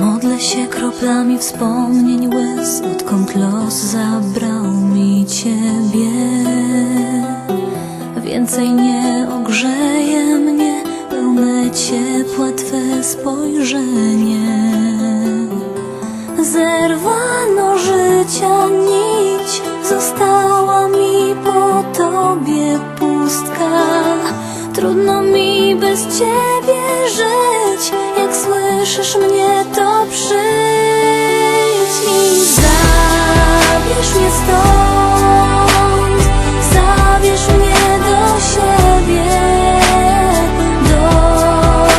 Modlę się kroplami wspomnień łez, odkąd los zabrał mi ciebie. Więcej nie ogrzeje mnie pełne ciepła Twe spojrzenie. Zerwano życia nić, została mi po Tobie pustka. Trudno mi bez Ciebie żyć, jak słyszysz mnie, to przyjdź i zabierz mnie stąd, zabierz mnie do siebie, do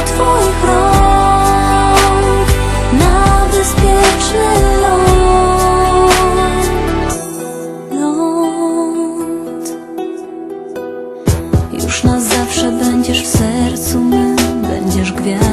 Twoich rąk, na bezpieczny ląd. ląd. Już na zawsze będziesz w sercu będziesz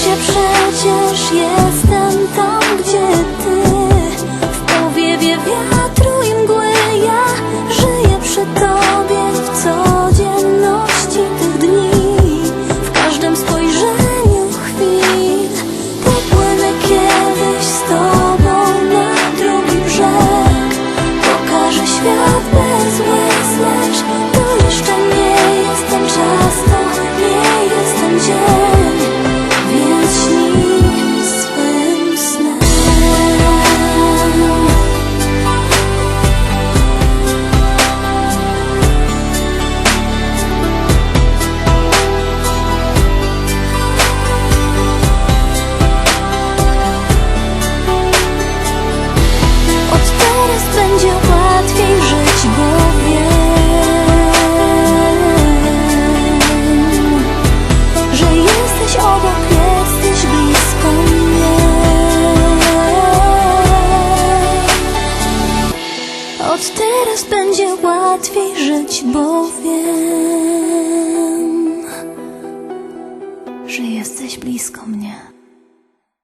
Się przecież jestem tam, gdzie ty. W powiewie wiatru Od teraz będzie łatwiej żyć, bo wiem, że jesteś blisko mnie.